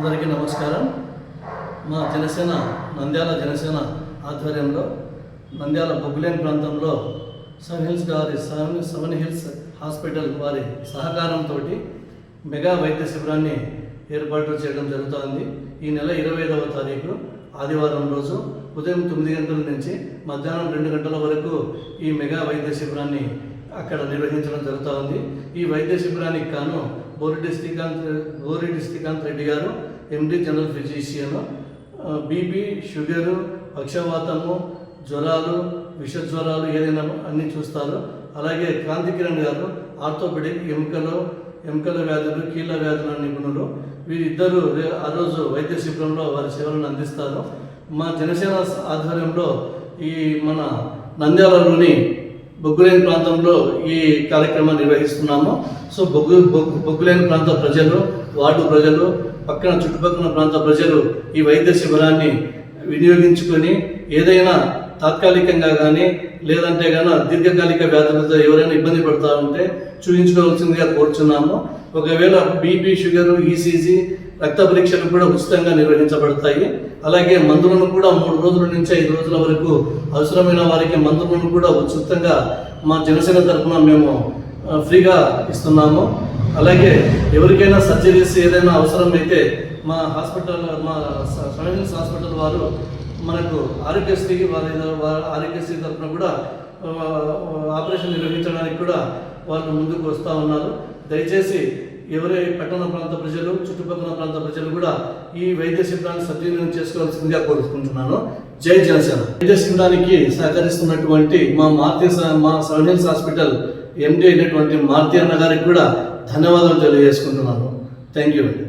అందరికీ నమస్కారం. మా జనసేన నంద్యాల జనసేన ఆధ్వర్యంలో నంద్యాల బొగ్గులేని ప్రాంతంలో సెవెన్ హిల్స్ గారి సెవెన్ సెవెన్ హిల్స్ హాస్పిటల్ వారి సహకారంతో మెగా వైద్య శిబిరాన్ని ఏర్పాటు చేయడం జరుగుతోంది. ఈ నెల ఇరవై ఐదవ తారీఖు ఆదివారం రోజు ఉదయం తొమ్మిది గంటల నుంచి మధ్యాహ్నం రెండు గంటల వరకు ఈ మెగా వైద్య శిబిరాన్ని అక్కడ నిర్వహించడం జరుగుతూ ఉంది. ఈ వైద్య శిబిరానికి కాను బోరెడ్డి శ్రీకాంత్ బోరెడ్డి శ్రీకాంత్ రెడ్డి గారు MD general physician BP sugar పక్షవాతము జ్వరాలు విష జ్వరాలు ఏదైనా అన్ని చూస్తారు. అలాగే క్రాంతి కిరణ్ గారు ఆర్థోపెడిక్ ఎముకలు ఎముకల వ్యాధులు కీళ్ళ వ్యాధుల నిపుణులు. వీరిద్దరూ ఆ రోజు వైద్య శిబిరంలో వారి సేవలను అందిస్తారు. మా జనసేన ఆధ్వర్యంలో ఈ మన నంద్యాలలోని బొగ్గులేని ప్రాంతంలో ఈ కార్యక్రమాన్ని నిర్వహిస్తున్నాము. సో బొగ్గు బొగ్గు బొగ్గులేని ప్రాంత ప్రజలు వార్డు ప్రజలు పక్కన చుట్టుపక్కల ప్రాంత ప్రజలు ఈ వైద్య శిబిరాన్ని వినియోగించుకొని ఏదైనా తాత్కాలికంగా కానీ లేదంటే కానీ దీర్ఘకాలిక వ్యాధులతో ఎవరైనా ఇబ్బంది పడతా ఉంటే చూపించుకోవాల్సిందిగా కోరుచున్నాము. ఒకవేళ బీపీ షుగర్ ఈసీజీ రక్త పరీక్షలు కూడా ఉచితంగా నిర్వహించబడతాయి. అలాగే మందులను కూడా మూడు రోజుల నుంచి ఐదు రోజుల వరకు అవసరమైన వారికి మందులను కూడా ఉచితంగా మా జనసేన తరఫున మేము ఫ్రీగా ఇస్తున్నాము. అలాగే ఎవరికైనా సర్జరీస్ ఏదైనా అవసరమైతే మా హాస్పిటల్ మా సైన్స్ హాస్పిటల్ వారు మనకు ఆరోగ్యశ్రీకి వారి ఆరోగ్యశ్రీ తరఫున కూడా ఆపరేషన్ నిర్వహించడానికి కూడా వాళ్ళు ముందుకు వస్తూ ఉన్నారు. దయచేసి ఎవరే పట్టణ ప్రాంత ప్రజలు చుట్టుపక్కల ప్రాంత ప్రజలు కూడా ఈ వైద్య శిబిరాన్ని సద్వినియోగం చేసుకోవాల్సిందిగా కోరుకుంటున్నాను. జై జనసేన. వైద్య శిబిరానికి సహకరిస్తున్నటువంటి మా మార్తి మా సర్జన్స్ హాస్పిటల్ ఎండి అయినటువంటి మారుతి అన్న గారికి కూడా ధన్యవాదాలు తెలియజేసుకుంటున్నాను. థ్యాంక్ యూ అండి.